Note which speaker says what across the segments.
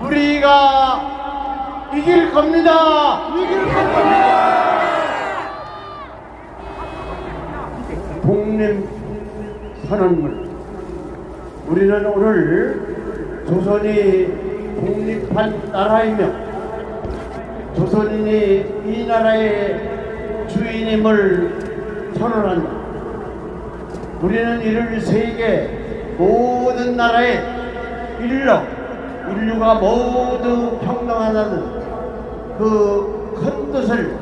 Speaker 1: 우리가 이길 겁니다. 이길 겁니다. 독립 선언문. 우리는 오늘 조선이 독립한 나라이며 조선인이 이 나라의 주인임을 선언한다. 우리는 이를 세계 모든 나라에 일러 인류가 모두 평등하다는 그 큰 뜻을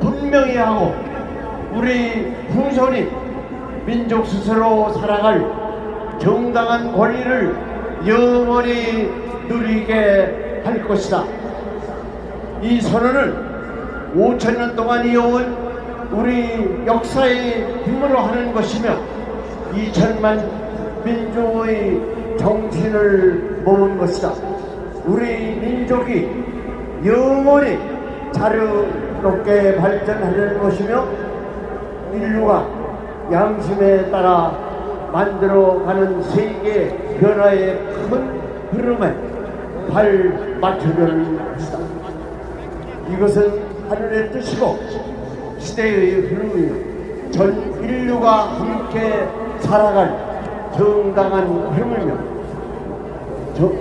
Speaker 1: 분명히 하고 우리 후손이 민족 스스로 살아갈 정당한 권리를 영원히 누리게 할 것이다. 이 선언을 5천년 동안 이어온 우리 역사의 힘으로 하는 것이며 2천만 민족의 정신을 모은 것이다. 우리 민족이 영원히 자유롭게 발전하는 것이며 인류가 양심에 따라 만들어가는 세계 변화의 큰 흐름에 발 맞추려는 것이다. 이것은 하늘의 뜻이고 시대의 흐름이며 전 인류가 함께 살아갈 정당한 흐름이며 저,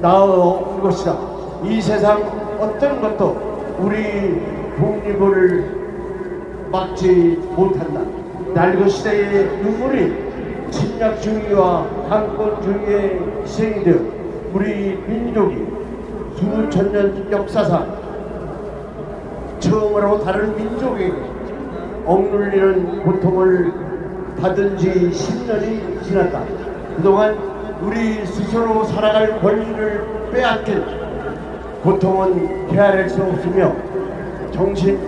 Speaker 1: 나아온 것이다. 이 세상 어떤 것도 우리 독립을 막지 못한다. 낡은 시대의 눈물이 침략주의와 강권주의의 희생이 되어 우리 민족이 수천 년 역사상 처음으로 다른 민족에게 억눌리는 고통을 받은 지 10년이 지났다. 그동안 우리 스스로 살아갈 권리를 빼앗긴 고통은 헤아릴 수 없으며 정신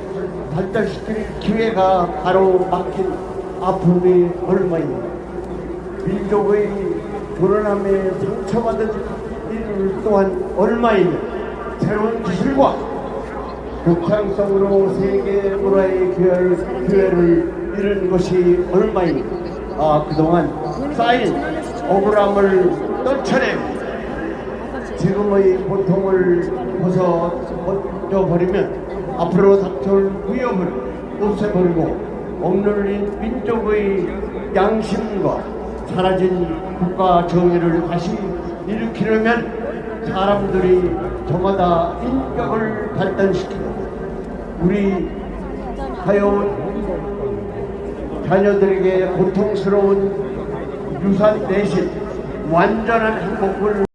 Speaker 1: 발달시킬 기회가 가로막힌 아픔이 얼마입니다. 민족의 불안함에 상처받은 일 또한 얼마이며 새로운 기술과 극창성으로 세계 문화의 기회를, 잃은 것이 얼마입니까? 아, 그동안 쌓인 억울함을 떨쳐내고 지금의 고통을 벗어버리면 앞으로 닥쳐올 위협을 없애버리고 억눌린 민족의 양심과 사라진 국가 정의를 다시 일으키려면 사람들이 저마다 인격을 발전시키고 우리 하여온 자녀들에게 고통스러운 유산 대신 완전한 행복을